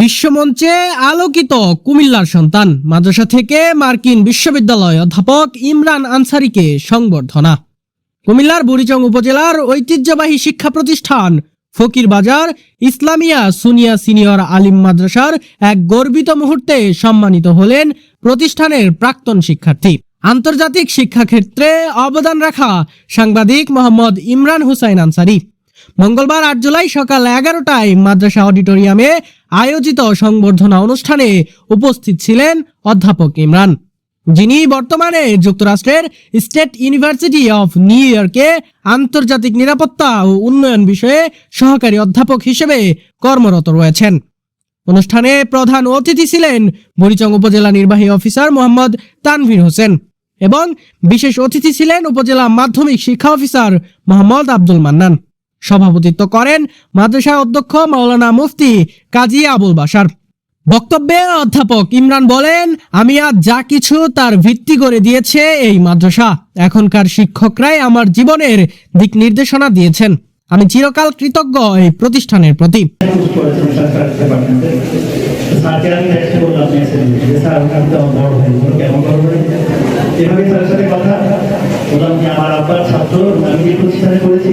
বিশ্বমঞ্চে আলোকিত কুমিল্লার সন্তান। মাদ্রাসা থেকে মার্কিন বিশ্ববিদ্যালয় অধ্যাপক ইমরান আনসারিকে সংবর্ধনা। কুমিল্লার বুড়িচং উপজেলার ঐতিহ্যবাহী শিক্ষা প্রতিষ্ঠান ফকির বাজার ইসলামিয়া সুনিয়া সিনিয়র আলিম মাদ্রাসার এক গর্বিত মুহূর্তে সম্মানিত হলেন প্রতিষ্ঠানের প্রাক্তন শিক্ষার্থী। আন্তর্জাতিক শিক্ষাক্ষেত্রে অবদান রাখা সাংবাদিক মোহাম্মদ ইমরান হুসাইন আনসারি। মঙ্গলবার আট জুলাই সকাল এগারোটায় মাদ্রাসা অডিটোরিয়ামে আয়োজিত সংবর্ধনা অনুষ্ঠানে উপস্থিত ছিলেন অধ্যাপক ইমরান। যিনি বর্তমানে যুক্তরাষ্ট্রের স্টেট ইউনিভার্সিটি অফ নিউ ইয়র্কে আন্তর্জাতিক নিরাপত্তা ও উন্নয়ন বিষয়ে সহকারী অধ্যাপক হিসেবে কর্মরত রয়েছেন। অনুষ্ঠানে প্রধান অতিথি ছিলেন বুড়িচং উপজেলা নির্বাহী অফিসার মোহাম্মদ তানভীর হোসেন এবং বিশেষ অতিথি ছিলেন উপজেলা মাধ্যমিক শিক্ষা অফিসার মোহাম্মদ আব্দুল মান্নান। সভাপতিত্ব করেন মাদ্রাসা অধ্যক্ষ মাওলানা মুফতি কাজী আবুল বাসার বক্তব্যে অধ্যাপক ইমরান বলেন, আমি আজ যা কিছু তার ভিত্তি করে দিয়েছে এই মাদ্রাসা। এখনকার শিক্ষকরাই আমার জীবনের দিক নির্দেশনা দিয়েছেন। আমি চিরকাল কৃতজ্ঞ এই প্রতিষ্ঠানের প্রতি। এভাবে স্যারের সাথে কথা। বললাম যে, আমার আব্বার ছাত্র, আমি যে প্রতিষ্ঠানে করেছি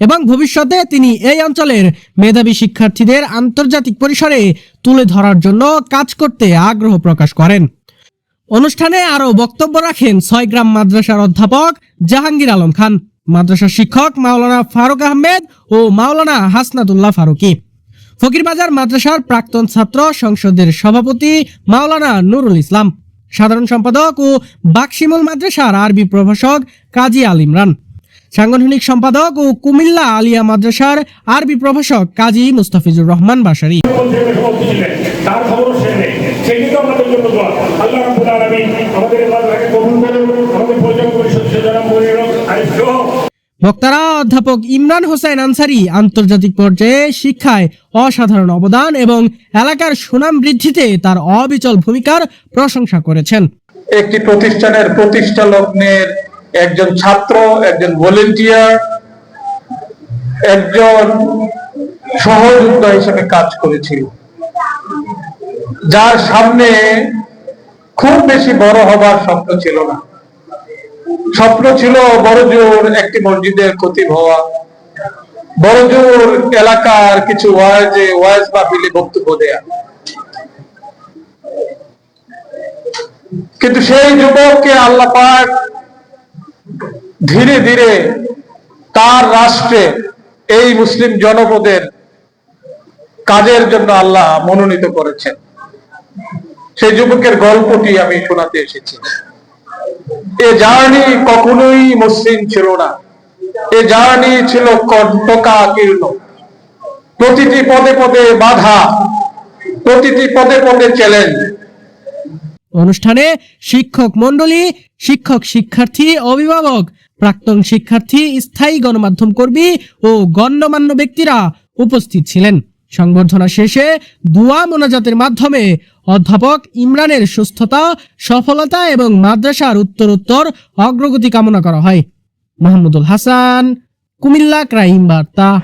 এবং ভবিষ্যতে তিনি এই অঞ্চলের মেধাবী শিক্ষার্থীদের আন্তর্জাতিক পরিসরে তুলে ধরার জন্য কাজ করতে আগ্রহ প্রকাশ করেন। অনুষ্ঠানে আরও বক্তব্য রাখেন ছয়গ্রাম মাদ্রাসার অধ্যাপক জাহাঙ্গীর আলম খান, মাদ্রাসার শিক্ষক মাওলানা ফারুক আহমেদ ও মাওলানা হাসনাতুল্লাহ ফারুকি। ফকিরবাজার মাদ্রাসার প্রাক্তন ছাত্র সংসদের সভাপতি মাওলানা নুরুল ইসলাম। সাধারণ সম্পাদক ও বাকশিমুল মাদ্রাসার আরবি প্রভাষক কাজী আল ইমরান। সাংগঠনিক সম্পাদক ও কুমিল্লা আলিয়া মাদ্রাসার আরবি প্রভাষক কাজী মুস্তাফিজুর রহমান বাসারি বক্তারা অধ্যাপক ইমরান হোসেন আনসারি আন্তর্জাতিক পর্যায়ে শিক্ষায় অসাধারণ অবদান এবং এলাকার সুনাম বৃদ্ধিতে তার অবিচল ভূমিকার প্রশংসা করেছেন। একটি প্রতিষ্ঠানের প্রতিষ্ঠা লগ্নের একজন ছাত্র, একজন ভলেন্টিয়ার, একজন সহযোদ্ধা হিসেবে কাজ করেছিল। যার সামনে খুব বেশি বড় হবার স্বপ্ন ছিল না। স্বপ্ন ছিল বড় জোর একটি মসজিদের খতিব হওয়া। বড় জোর এলাকার কিছু ওয়াজে ওয়াজ মাহফিলে বক্তব্য দেয়া। কিন্তু সেই যুবককে আল্লাহ পাক ধীরে ধীরে তার রাষ্ট্রে এই মুসলিম জনপদের কাজের জন্য আল্লাহ মনোনীত করেছেন। সেই যুবকের গল্পটি আমি শোনাতে এসেছি। এ জার্নি কখনোই মসৃণ ছিল না। এ জার্নি ছিল কণ্টকাকীর্ণ প্রতিটি পদে পদে বাধা, প্রতিটি পদে পদে চ্যালেঞ্জ অনুষ্ঠানে শিক্ষক মণ্ডলী, শিক্ষক শিক্ষার্থী, অভিভাবক প্রাক্তন শিক্ষার্থী, স্থায়ী গণমাধ্যম কর্মী ও গণ্যমান্য ব্যক্তিরা উপস্থিত ছিলেন। সংবর্ধনা শেষে দুয়া মোনাজাতের মাধ্যমে অধ্যাপক ইমরানের সুস্থতা, সফলতা এবং মাদ্রাসার উত্তরোত্তর অগ্রগতি কামনা করা হয়। মাহমুদুল হাসান, কুমিল্লা ক্রাইম বার্তা।